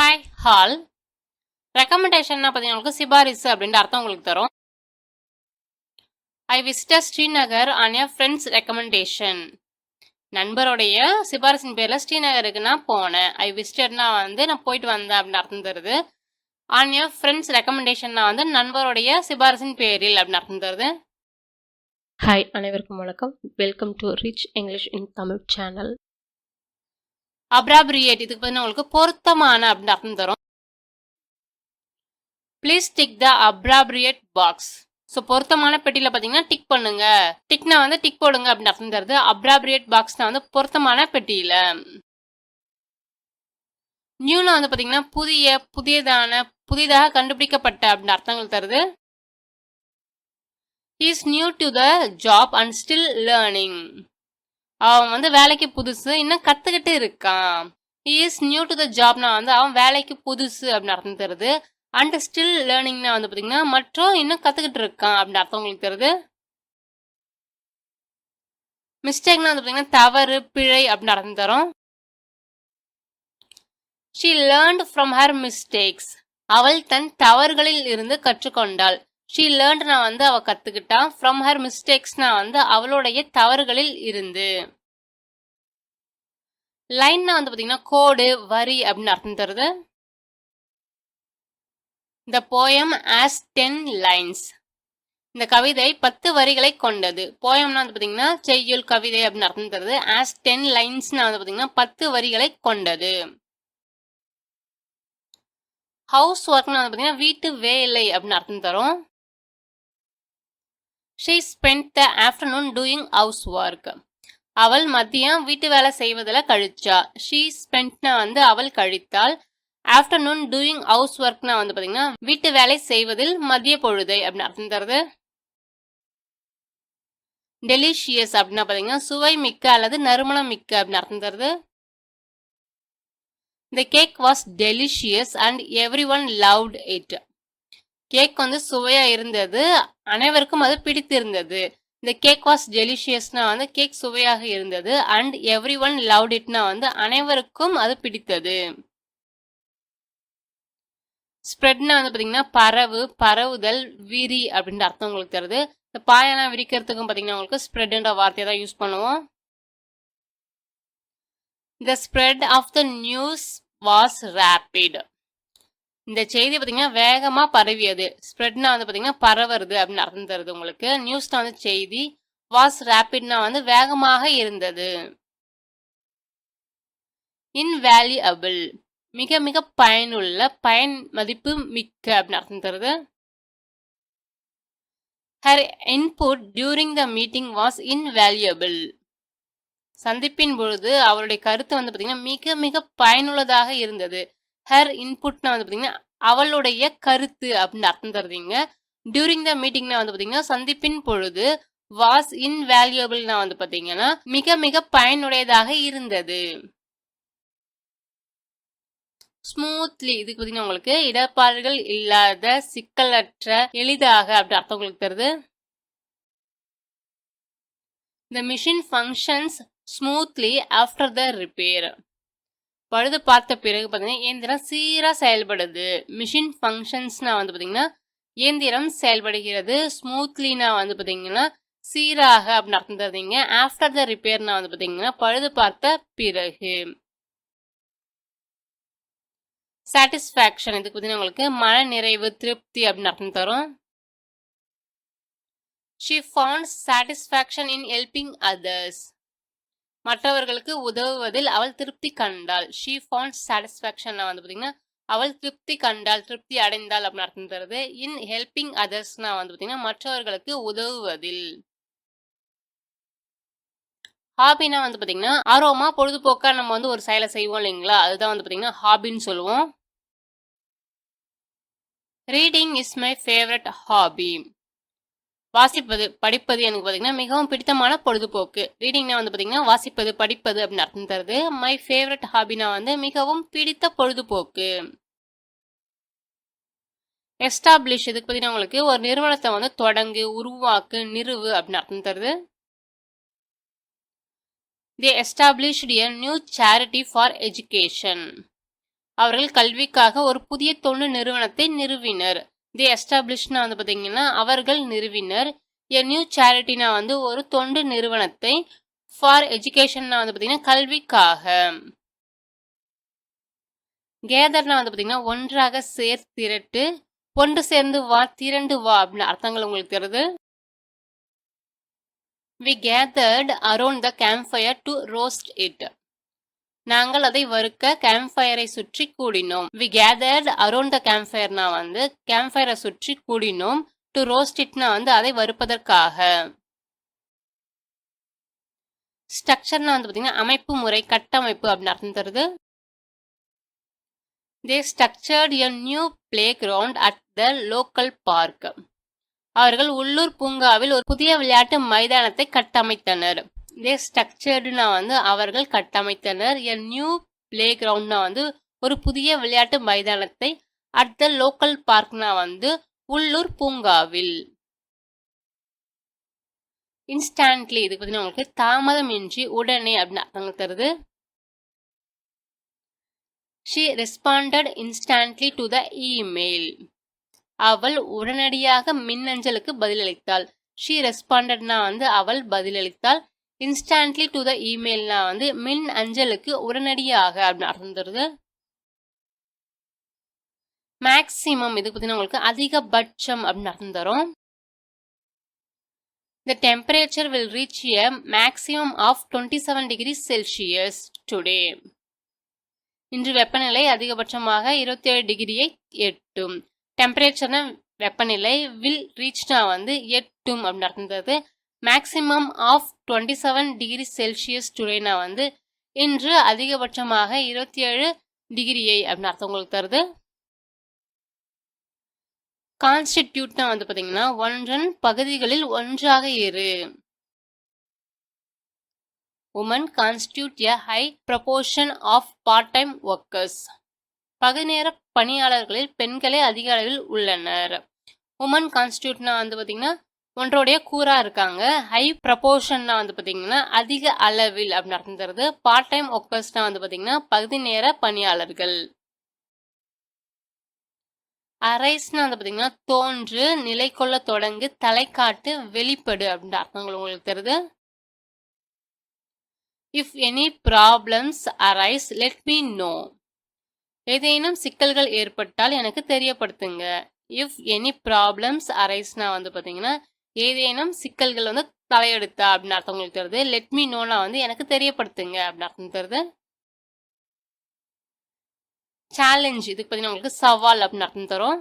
Hi hall ரெக்கமெண்டேஷன்னா பார்த்தீங்கன்னா சிபாரிசு அப்படின்ற அர்த்தம் உங்களுக்கு தரும். I visitor Srinagar on a friend's recommendation நண்பருடைய சிபாரிசின் பேரில் ஸ்ரீநகருக்கு நான் போனேன். ஐ விசிட்டர்னா வந்து நான் போயிட்டு வந்தேன் அப்படின்னு அர்த்தம் தருது. ஆன் ஏ ஃப்ரெண்ட்ஸ் ரெக்கமெண்டேஷன்னா வந்து நண்பருடைய சிபாரிசின் பேரில் அப்படின்னு அர்த்தம் தருது. ஹாய் அனைவருக்கும் வணக்கம். Welcome to rich English in Tamil channel appropriate. இதுக்கு பார்த்தீங்கன்னா உங்களுக்கு பொருத்தமான அப்படின்னு அர்த்தம் தரும். Please tick the appropriate box so பொருத்தமான பெட்டியில் பார்த்தீங்கன்னா டிக் பண்ணுங்க. டிக்னா வந்து டிக் போடுங்க அப்படின்னு அர்த்தம் தருது. அப்ராப்ரியேட் பாக்ஸ்னா வந்து பொருத்தமான பெட்டியில். நியூனா வந்து பார்த்தீங்கன்னா புதிய புதியதான புதிதாக கண்டுபிடிக்கப்பட்ட அப்படின்னு அர்த்தங்கள் தருது. Is new to the job and still learning அவன் வந்து வேலைக்கு புதுசு இன்னும் கத்துக்கிட்டு இருக்கான். இஸ் நியூ டு த ஜாப்னா வந்து அவன் வேலைக்கு புதுசு அப்படின்னு அர்த்தம் தருது அண்ட் ஸ்டில் லேர்னிங்னா வந்து பார்த்தீங்கன்னா மற்றும் இன்னும் கற்றுக்கிட்டு இருக்கான் அப்படின்னு அர்த்தம் உங்களுக்கு தருது மிஸ்டேக்னா வந்து பார்த்தீங்கன்னா தவறு பிழை அப்படின்னு அர்த்தம் தரும். She learned from her mistakes அவள் தன் தவறுகளில் இருந்து கற்றுக்கொண்டாள். ஷீ லேர்ன்ட்னா வந்து அவ கத்துக்கிட்டான் ஃப்ரம் ஹர் மிஸ்டேக்ஸ்னா வந்து அவளுடைய தவறுகளில் இருந்து. லைன்னா வந்து பாத்தீங்கன்னா கோடு வரி அப்படின்னு அர்த்தம் தருது. இந்த போயம் ஆஸ் டென் லைன்ஸ் இந்த கவிதை பத்து வரிகளை கொண்டது. போயம்னா வந்து பாத்தீங்கன்னா செய்யுள் கவிதை அப்படின்னு அர்த்தம் தருது. ஆஸ் டென் லைன்ஸ்னா வந்து பாத்தீங்கன்னா பத்து வரிகளை கொண்டது. ஹவுஸ் ஒர்க்னா வந்து பாத்தீங்கன்னா வீட்டு வேலை அப்படின்னு அர்த்தம் தரும். She spend the afternoon doing house work அவள் மதியம் வீட்டு வேலை செய்வதில் கழிச்சா. ஷீ ஸ்பெண்ட்னா வந்து அவள் கழித்தாள் ஆஃப்டர்நூன் டூயிங் ஹவுஸ் ஒர்க்னா வந்து பார்த்தீங்கன்னா வீட்டு வேலை செய்வதில் மதிய பொழுதை அப்படின்னு அர்த்தம் தருது. டெலிஷியஸ் அப்படின்னா பார்த்தீங்கன்னா சுவை மிக்க அல்லது நறுமணம் மிக்க அப்படின்னு அர்த்தம் தருது. The cake was delicious and every one loved it cake வந்து சுவையா இருந்தது. அனைவருக்கும் அது பிடித்திருந்தது. இந்த கேக் வாஸ் டெலிஷியஸ்னா வந்து கேக் சுவையாக இருந்தது. அண்ட் எவ்ரி ஒன் லவ்ட் இட்னா வந்து அனைவருக்கும் அது பிடித்தது. ஸ்ப்ரெட்னா வந்து பார்த்தீங்கன்னா பரவு பரவுதல் விரி அப்படின்ற அர்த்தம் உங்களுக்கு தருது. இந்த பாயெல்லாம் விரிக்கிறதுக்கும் பார்த்தீங்கன்னா உங்களுக்கு ஸ்ப்ரெட்ன்ற வார்த்தையை தான் யூஸ் பண்ணுவோம். The spread of the news was rapid இந்த செய்தி பார்த்தீங்கன்னா வேகமாக பரவியது. ஸ்ப்ரெட்னா வந்து பார்த்தீங்கன்னா பரவுறது அப்படின்னு அர்த்தம் தருது உங்களுக்கு. நியூஸ்னா வந்து செய்தி வாஸ் ரேபிட்னா வந்து வேகமாக இருந்தது. இன்வேல்யூபிள் மிக மிக பயனுள்ள பயன் மதிப்பு மிக்க அப்படின்னு அர்த்தம் தருது. Her input during the meeting was invaluable சந்திப்பின் பொழுது அவருடைய கருத்து வந்து பார்த்தீங்கன்னா மிக மிக பயனுள்ளதாக இருந்தது. ஹர் இன்புட்னா வந்து பார்த்தீங்கன்னா அவளுடைய கருத்து அப்படின்னு அர்த்தம் தருவீங்க. டியூரிங் த மீட்டிங்னா வந்து பார்த்தீங்கன்னா சந்திப்பின் பொழுது வாஸ் இன்வேல்யூபிள்னா வந்து பார்த்தீங்கன்னா மிக மிக பயனுடையதாக இருந்தது. ஸ்மூத்லி இதுக்கு பார்த்தீங்கன்னா உங்களுக்கு இடர்பாடுகள் இல்லாத சிக்கலற்ற எளிதாக அப்படி அர்த்தம் உங்களுக்கு தருது. The machine functions smoothly after the repair பழுது பார்த்த பிறகு பார்த்தீங்கன்னா இயந்திரம் சீராக செயல்படுது. மிஷின் ஃபங்க்ஷன்ஸ்னால் வந்து பார்த்தீங்கன்னா இயந்திரம் செயல்படுகிறது. ஸ்மூத்லினா வந்து பார்த்தீங்கன்னா சீராக அப்படின்னு அர்த்தம் தருதீங்க ஆஃப்டர் த ரிப்பேர்னா வந்து பார்த்தீங்கன்னா பழுது பார்த்த பிறகு. சாட்டிஸ்ஃபேக்ஷன் இதுக்கு பார்த்தீங்கன்னா உங்களுக்கு மன நிறைவு திருப்தி அப்படின்னு அர்த்தம் தரும். She found satisfaction in helping others மற்றவர்களுக்கு உதவுவதில் அவள் திருப்தி கண்டாள். ஷீ ஃபவுண்ட் சாட்டிஸ்ஃபேக்ஷன் வந்து பார்த்தீங்கன்னா அவள் திருப்தி கண்டாள் திருப்தி அடைந்தாள் அப்படின்னு அர்த்தம் தருது இன் ஹெல்பிங் அதர்ஸ்னா வந்து பார்த்தீங்கன்னா மற்றவர்களுக்கு உதவுவதில். ஹாபினா வந்து பார்த்தீங்கன்னா ஆர்வமாக பொழுதுபோக்காக நம்ம வந்து ஒரு செயலை செய்வோம் இல்லைங்களா? அதுதான் வந்து பார்த்தீங்கன்னா ஹாபின்னு சொல்லுவோம். Reading is my favourite hobby வாசிப்பது படிப்பது எனக்கு பார்த்தீங்கன்னா மிகவும் பிடித்தமான பொழுதுபோக்கு. ரீடிங்னா வந்து பார்த்தீங்கன்னா வாசிப்பது படிப்பது அப்படின்னு அர்த்தம் தருது. மை ஃபேவரட் ஹாபினா வந்து மிகவும் பிடித்த பொழுதுபோக்கு. எஸ்டாப்ளிஷ் இதுக்கு பார்த்தீங்கன்னா உங்களுக்கு ஒரு நிறுவனத்தை வந்து தொடங்கு உருவாக்கு நிறுவு அப்படின்னு அர்த்தம் தருது. They established a new charity for education அவர்கள் கல்விக்காக ஒரு புதிய தொண்டு நிறுவனத்தை நிறுவினர். தி எஸ்டாப்ளிஷ்னா வந்து பார்த்தீங்கன்னா அவர்கள் நிறுவினர். எ நியூ சேரிட்டினா வந்து ஒரு தொண்டு நிறுவனத்தை ஃபார் எஜுகேஷன்னா வந்து பார்த்தீங்கன்னா கல்விக்காக. கேதர்னா வந்து பார்த்தீங்கன்னா ஒன்றாக சேர் திரட்டு ஒன்று சேர்ந்து வா திரண்டு வா அப்படின்னு அர்த்தங்கள் உங்களுக்கு தெரியுது? We gathered around the campfire to roast it நாங்கள் அதை வறுக்க கேம்ஃபயரை சுற்றி கூடினோம். வி கேதர்ட் அரௌண்ட் த கேம்ஃபயர்னா வந்து கேம்ஃபயரை சுற்றி கூடினோம் டு ரோஸ்ட் இட்னா வந்து அதை வறுப்பதற்காக. ஸ்ட்ரக்சர்னா வந்து பார்த்தீங்கன்னா அமைப்பு முறை கட்டமைப்பு அப்படின்னு அர்த்தம் தருது they structured a new playground at the local park அவர்கள் உள்ளூர் பூங்காவில் ஒரு புதிய விளையாட்டு மைதானத்தை கட்டமைத்தனர். தே ஸ்ட்ரக்சர்டுனா வந்து அவர்கள் கட்டமைத்தனர். எ நியூ பிளே கிரவுண்ட்னா வந்து ஒரு புதிய விளையாட்டு மைதானத்தை அட் த லோக்கல் பார்க்னா வந்து உள்ளூர் பூங்காவில். இன்ஸ்டன்ட்லி இதுக்கு பார்த்தீங்கன்னா உங்களுக்கு தாமதமின்றி உடனே அப்படின்னு அர்த்தங்கள் தருது she responded instantly to the email அவள் உடனடியாக மின்னஞ்சலுக்கு பதிலளித்தாள். ஷி ரெஸ்பாண்டட்னா வந்து அவள் பதிலளித்தாள். இன்ஸ்டன்ட்லி டு த இமெயில்னா வந்து மின் அஞ்சலுக்கு உடனடியாக அப்படின்னு அர்த்தம் தருது மேக்சிமம் இதுக்கு பார்த்தீங்கன்னா உங்களுக்கு அதிகபட்சம் அப்படின்னு அர்த்தம் தரும். The temperature will reach a maximum of 27 degrees Celsius today. இன்று வெப்பநிலை அதிகபட்சமாக இருபத்தி ஏழு டிகிரியை எட்டும். டெம்பரேச்சர்னா வெப்பநிலை வில் ரீச்னா வந்து எட்டும் அப்படின்னு அர்த்தம் maximum of twenty seven degree Celsius டுடேனா வந்து இன்று அதிகபட்சமாக இருபத்தி ஏழு டிகிரியை அப்படின்னு அர்த்தம் உங்களுக்கு தருது. கான்ஸ்டிடியூட்னா வந்து பார்த்தீங்கன்னா ஒன்றன் பகுதிகளில் ஒன்றாக இரு women constitute a high proportion of part time workers பகுநேர பணியாளர்களில் பெண்களே அதிக அளவில் உள்ளனர். உமன் கான்ஸ்டியூட்னா வந்து பார்த்தீங்கன்னா ஒன்றோடைய கூறா இருக்காங்க. ஹை ப்ரப்போர்ஷன்னா வந்து பார்த்தீங்கன்னா அதிக அளவில் அப்படின்னு அர்த்தம் தருது. பார்ட் டைம் ஒர்க்கர்ஸ்னா வந்து பார்த்தீங்கன்னா பகுதி நேர பணியாளர்கள். அரைஸ்னா வந்து பார்த்தீங்கன்னா தோன்று நிலை கொள்ள தொடங்கு தலை காட்டு வெளிப்படு அப்படின்ற அர்த்தங்கள் உங்களுக்கு தருது. If any problems arise let me know ஏதேனும் சிக்கல்கள் ஏற்பட்டால் எனக்கு தெரியப்படுத்துங்க. இஃப் எனி ப்ராப்ளம்ஸ் அரைஸ்னா வந்து பார்த்தீங்கன்னா ஏதேனும் சிக்கல்கள் வந்து தலையெடுத்தா அப்படின்னு அர்த்தம் உங்களுக்கு தருது லெட் மீ நோனா வந்து எனக்கு தெரியப்படுத்துங்க அப்படின்னு அர்த்தம் தருது சேலஞ்ச் இதுக்கு பார்த்தீங்கன்னா உங்களுக்கு சவால் அப்படின்னு அர்த்தம் தரும்.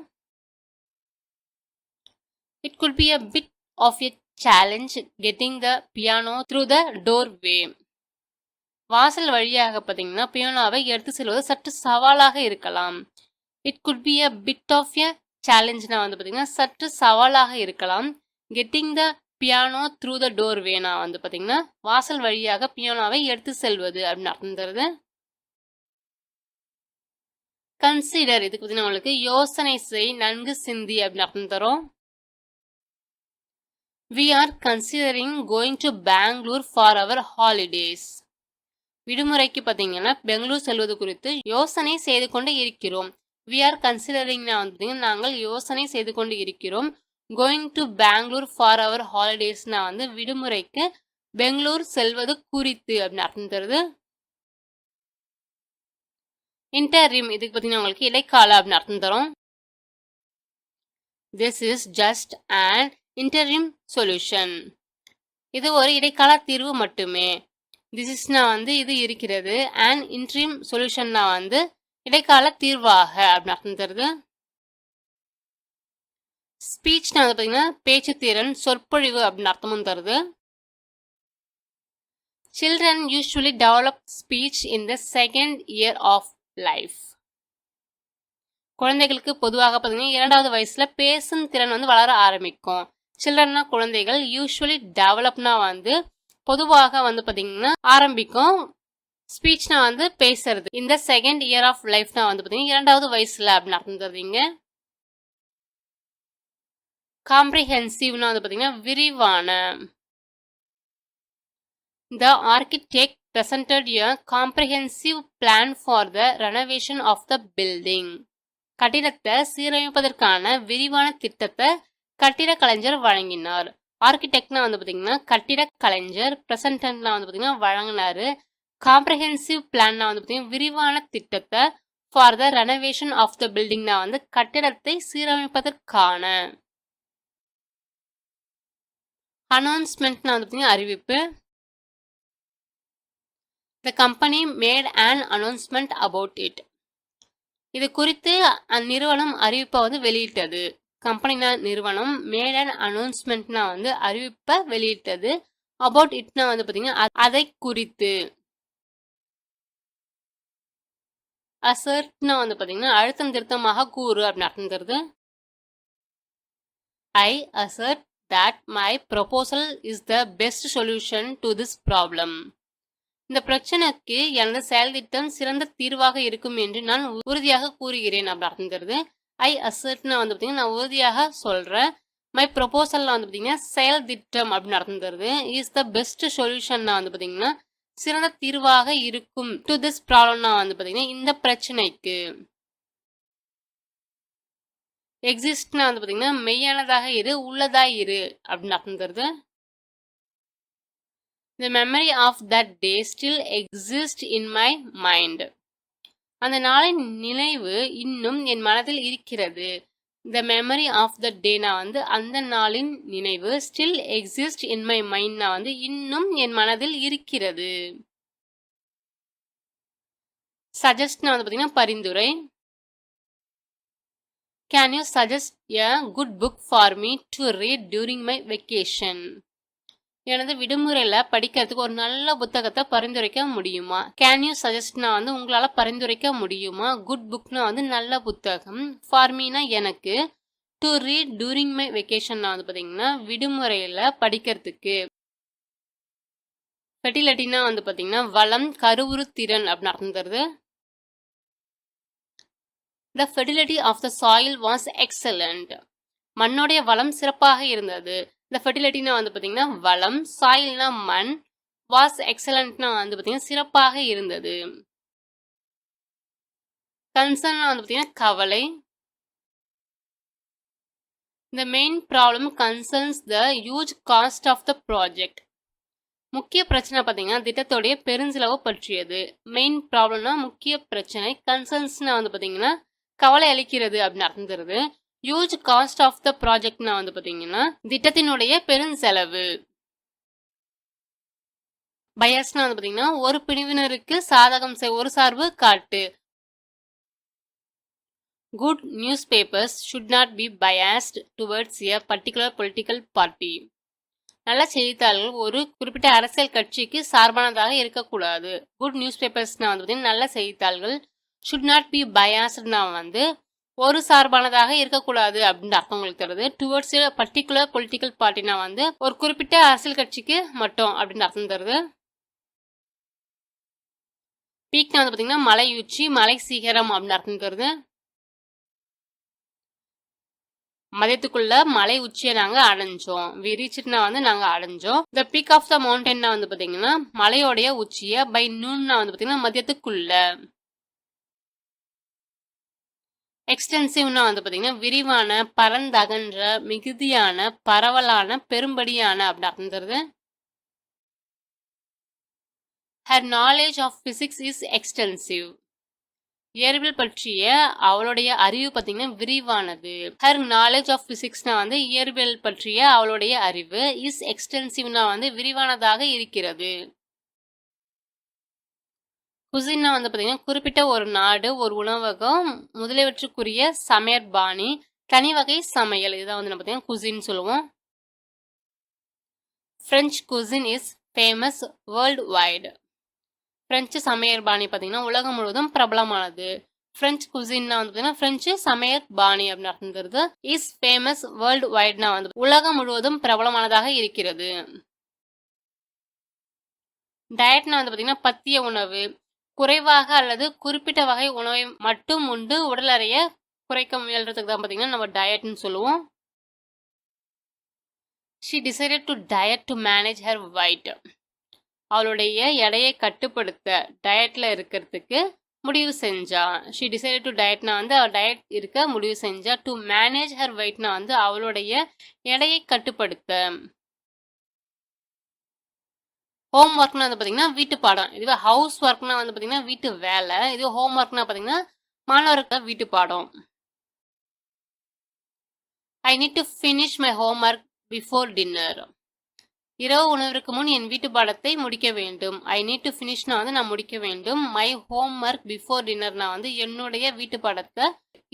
It could be a bit of a challenge getting the piano through the doorway வாசல் வழியாக பார்த்தீங்கன்னா பியானோவை எடுத்து செல்வது சற்று சவாலாக இருக்கலாம். It could be a bit of a சேலஞ்ச்னா வந்து பார்த்தீங்கன்னா சற்று சவாலாக இருக்கலாம். Getting the piano through the door வேணா வந்து பார்த்தீங்கன்னா வாசல் வழியாக பியானோவை எடுத்து செல்வது அப்படின்னு அர்த்தம் தருது. கன்சிடர் இதுக்கு பார்த்தீங்கன்னா உங்களுக்கு யோசனை செய் நன்கு சிந்தி அப்படின்னு அர்த்தம் தரும். We are considering going to Bangalore for our holidays விடுமுறைக்கு பார்த்தீங்கன்னா பெங்களூர் செல்வது குறித்து யோசனை செய்து கொண்டு இருக்கிறோம். வி ஆர் கன்சிடரிங்னா வந்து நாங்கள் யோசனை செய்து கொண்டு இருக்கிறோம். Going to Bangalore for our ஹாலிடேஸ்னா வந்து விடுமுறைக்கு பெங்களூர் செல்வது குறித்து அப்படின்னு அர்த்தம் தருது. இன்டர்ரிம் இதுக்கு பார்த்தீங்கன்னா உங்களுக்கு இடைக்கால அப்படின்னு அர்த்தம் தரும். This is just and interim solution இது ஒரு இடைக்கால தீர்வு மட்டுமே. திஸ் இஸ்னா வந்து இது இருக்கிறது. அண்ட் இன்ட்ரீம் சொல்யூஷன்னா வந்து இடைக்கால தீர்வாக அப்படின்னு அர்த்தம் தருது. ஸ்பீச்னா வந்து பார்த்தீங்கன்னா பேச்சு திறன் சொற்பொழிவு அப்படின்னு அர்த்தமும் தருது. Children usually develop speech in the second year of life குழந்தைகளுக்கு பொதுவாக பார்த்தீங்கன்னா இரண்டாவது வயசுல பேசும் திறன் வந்து வளர ஆரம்பிக்கும். சில்ட்ரன்னா குழந்தைகள் யூஸ்வலி டெவலப்னா வந்து பொதுவாக வந்து பார்த்தீங்கன்னா ஆரம்பிக்கும். ஸ்பீச்னா வந்து பேசுறது. இந்த செகண்ட் இயர் ஆஃப் லைஃப்னா வந்து பார்த்தீங்கன்னா இரண்டாவது வயசில் அப்படின்னு அர்த்தம் தருவீங்க காம்ப்ரிஹென்சிவ்னா வந்து பார்த்தீங்கன்னா விரிவான. The architect presented a comprehensive plan for the renovation of the building. கட்டிடத்தை சீரமைப்பதற்கான விரிவான திட்டத்தை கட்டிட கலைஞர் வழங்கினார். ஆர்கிடெக்ட்னா வந்து பார்த்தீங்கன்னா கட்டிட கலைஞர் பிரசன்டன்ட்னா வந்து பார்த்தீங்கன்னா வழங்கினாரு. காம்ப்ரஹென்சிவ் பிளான்னா வந்து பார்த்தீங்கன்னா விரிவான திட்டத்தை for the renovation of the பில்டிங்னா வந்து கட்டிடத்தை சீரமைப்பதற்கான. அனௌன்ஸ்மெண்ட்னா வந்து பார்த்தீங்கன்னா அறிவிப்பு. The company made and announcement about it இது குறித்து அந்நிறுவனம் அறிவிப்பை வந்து வெளியிட்டது. கம்பெனினா நிறுவனம் மேட் அண்ட் அனௌன்ஸ்மெண்ட்னா வந்து அறிவிப்பை வெளியிட்டது. அபவுட் இட்னா வந்து பார்த்தீங்கன்னா அதை குறித்து. அசர்ட்னா வந்து பார்த்தீங்கன்னா அழுத்தம் திருத்தமாக கூறு அப்படின்னு அர்த்தம் தருது I assert that my proposal is the best solution to this problem இந்த பிரச்சனைக்கு எனது செயல் திட்டம் சிறந்த தீர்வாக இருக்கும் என்று நான் உறுதியாக கூறுகிறேன் அப்படி அர்த்தம் ஐ அசர்ட்னா வந்து பார்த்தீங்கன்னா நான் உறுதியாக சொல்கிறேன் மை ப்ரொபோசல்லாம் வந்து பார்த்தீங்கன்னா செயல் திட்டம் அப்படின்னு அர்த்தம் தருது இஸ் த பெஸ்ட் சொல்யூஷன்னா வந்து பார்த்தீங்கன்னா சிறந்த தீர்வாக இருக்கும் டு திஸ் ப்ராப்ளம்னா வந்து பார்த்தீங்கன்னா இந்த பிரச்சனைக்கு. எக்ஸிஸ்ட்னா வந்து பார்த்தீங்கன்னா மெய்யானதாக இரு உள்ளதாக இரு அப்படின்னு அர்த்தம் தருது the memory of that day still exist in my mind அந்த நாளின் நினைவு இன்னும் என் மனதில் இருக்கிறது. த மெமரி ஆஃப் த டேனா வந்து அந்த நாளின் நினைவு ஸ்டில் எக்ஸிஸ்ட் இன் மை மைண்ட்னா வந்து இன்னும் என் மனதில் இருக்கிறது. சஜஸ்ட்னா வந்து பார்த்தீங்கன்னா பரிந்துரை. Can you suggest a good book for me to read during my vacation எனது விடுமுறையில் படிக்கிறதுக்கு ஒரு நல்ல புத்தகத்தை பரிந்துரைக்க முடியுமா? கேன் யூ சஜஸ்ட்னா வந்து உங்களால் பரிந்துரைக்க முடியுமா? குட் புக்னா வந்து நல்ல புத்தகம். ஃபார் மீனா எனக்கு டு ரீட் டூரிங் மை வெக்கேஷன்னா வந்து பார்த்தீங்கன்னா விடுமுறையில் படிக்கிறதுக்கு. ஃபெர்டிலிட்டினா வந்து பார்த்தீங்கன்னா வளம் கருவுறு திறன் அப்படின்னு அர்த்தம் தருது. The fertility of the soil was excellent மண்ணோடைய வளம் சிறப்பாக இருந்தது. இந்த ஃபெர்டிலிட்டினா வந்து பார்த்தீங்கன்னா வளம் சாயில்னா மண் வாஸ் எக்ஸலண்ட்னா வந்து பார்த்தீங்கன்னா சிறப்பாக இருந்தது. கன்சர்ன்னா வந்து பார்த்தீங்கன்னா கவலை. The main problem concerns the huge cost of the project முக்கிய பிரச்சனை பார்த்தீங்கன்னா திட்டத்துடைய பெருஞ்செலவு பற்றியது. மெயின் ப்ராப்ளம்னா முக்கிய பிரச்சனை. கன்சர்ன்ஸ்னா வந்து பார்த்தீங்கன்னா கவலை அளிக்கிறது அப்படின்னு அர்த்தம் தருது ஹியூஜ் காஸ்ட் ஆஃப் த ப்ராஜெக்ட்னா வந்து பார்த்தீங்கன்னா திட்டத்தினுடைய பெருஞ்செலவு பயஸ்னா வந்து பார்த்தீங்கன்னா ஒரு பிரிவினருக்கு சாதகம் செய் ஒரு சார்பு காட்டு. Good newspapers should not be biased towards a particular political party நல்ல செய்தித்தாள்கள் ஒரு குறிப்பிட்ட அரசியல் கட்சிக்கு சார்பானதாக இருக்கக்கூடாது. குட் நியூஸ் பேப்பர்ஸ்னா வந்து பார்த்தீங்கன்னா நல்ல செய்தித்தாள்கள் ஷுட் நாட் பி பயாஸ்ட்னா வந்து ஒரு சார்பானதாக இருக்கக்கூடாது அப்படின்னு அர்த்தம் உங்களுக்கு தருது டுவர்ட்ஸ் பர்டிகுலர் பொலிட்டிக்கல் பார்ட்டினா வந்து ஒரு குறிப்பிட்ட அரசியல் கட்சிக்கு மட்டும் அப்படின்னு அர்த்தம் தருது. பீக்னா வந்து பார்த்தீங்கன்னா மலை உச்சி மலை சீகரம் அப்படின்னு அர்த்தம் தருது. மதியத்துக்குள்ள மலை உச்சியை நாங்கள் அடைஞ்சோம். வி வந்து நாங்கள் அடைஞ்சோம். த பீக் ஆஃப் த மவுண்டன்னா வந்து பார்த்தீங்கன்னா மலையோடைய உச்சியை பை நூன்னா வந்து பார்த்தீங்கன்னா மதியத்துக்குள்ள. எக்ஸ்டென்சிவ்னா வந்து பார்த்தீங்கன்னா விரிவான பரந்தகன்ற மிகுதியான பரவலான பெரும்படியான அப்படின்னு அர்த்தம் her knowledge of physics is extensive இயற்பியல் பற்றிய அவளுடைய அறிவு பார்த்தீங்கன்னா விரிவானது. ஹர் நாலேஜ் ஆஃப் பிசிக்ஸ்னா வந்து இயற்பியல் பற்றிய அவளுடைய அறிவு இஸ் எக்ஸ்டென்சிவ்னா வந்து விரிவானதாக இருக்கிறது. குசின்னா வந்து பார்த்தீங்கன்னா குறிப்பிட்ட ஒரு நாடு ஒரு உணவகம் முதலியவற்றுக்குரிய சமையற்பாணி தனி வகை சமையல். இதான் வந்து நம்ம பார்த்தீங்கன்னா குசின்னு சொல்லுவோம். French cuisine is famous worldwide French சமையல் பாணி பார்த்தீங்கன்னா உலகம் முழுவதும் பிரபலமானது. ஃப்ரெஞ்ச் குசின்னா வந்து பார்த்தீங்கன்னா ஃப்ரெஞ்சு சமையல் பாணி அப்படின்னு அர்த்தம் இஸ் ஃபேமஸ் வேர்ல்டு வைட்னா வந்து உலகம் முழுவதும் பிரபலமானதாக இருக்கிறது. டயட்னா வந்து பார்த்தீங்கன்னா பத்திய உணவு குறைவாக அல்லது குறிப்பிட்ட வகை உணவை மட்டும் உண்டு உடல் அறைய குறைக்க முயல்றதுக்கு தான் பார்த்தீங்கன்னா நம்ம டயட்னு சொல்லுவோம். She decided to diet to manage her weight அவளுடைய எடையை கட்டுப்படுத்த டயட்டில் இருக்கிறதுக்கு முடிவு செஞ்சா. ஷி டிசைடட் டு டயட்னா வந்து அவள் டயட் இருக்க முடிவு செஞ்சா. டு மேனேஜ் ஹர் வெயிட்னா வந்து அவளுடைய எடையை கட்டுப்படுத்த. ஹோம் ஒர்க்னா வந்து பார்த்தீங்கன்னா வீட்டு பாடம். இதுவே ஹவுஸ் ஒர்க்னா வந்து பார்த்தீங்கன்னா வீட்டு வேலை. இதுவே ஹோம் ஒர்க்னா பார்த்தீங்கன்னா மாணவருக்கு வீட்டு பாடம். I need to finish my homework before dinner இரவு உணவிற்கு முன் என் வீட்டு பாடத்தை முடிக்க வேண்டும். ஐ நீட் டு ஃபினிஷ்னா வந்து நான் முடிக்க வேண்டும். மை ஹோம் ஒர்க் பிஃபோர் டின்னர்னா வந்து என்னுடைய வீட்டு பாடத்தை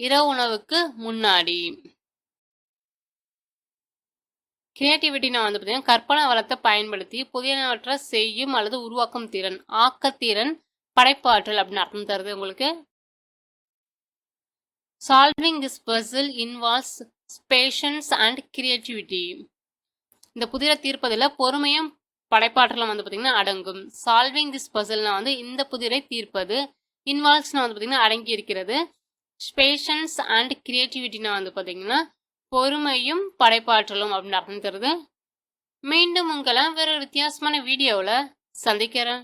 இரவு உணவுக்கு முன்னாடி. கிரியேட்டிவிட்டினா வந்து பார்த்தீங்கன்னா கற்பனை வளத்தை பயன்படுத்தி புதியனவற்றை செய்யும் அல்லது உருவாக்கும் திறன் ஆக்கத்திறன் படைப்பாற்றல் அப்படின்னு அர்த்தம் தருது உங்களுக்கு. Solving this puzzle involves patience and creativity இந்த புதிர தீர்ப்பதில் பொறுமையும் படைப்பாற்றலும் வந்து பார்த்திங்கன்னா அடங்கும். சால்விங் திஸ் பசில்னா வந்து இந்த புதிரை தீர்ப்பது இன்வால்வ்ஸ்னா வந்து பார்த்திங்கன்னா அடங்கி இருக்கிறது. ஸ்பேஷன்ஸ் அண்ட் கிரியேட்டிவிட்டினா வந்து பார்த்தீங்கன்னா பொறுமையும் படைப்பாற்றலும் அப்படின்னு அர்த்தம் தருது. மீண்டும் உங்களை வேற வித்தியாசமான வீடியோவில் சந்திக்கிறேன்.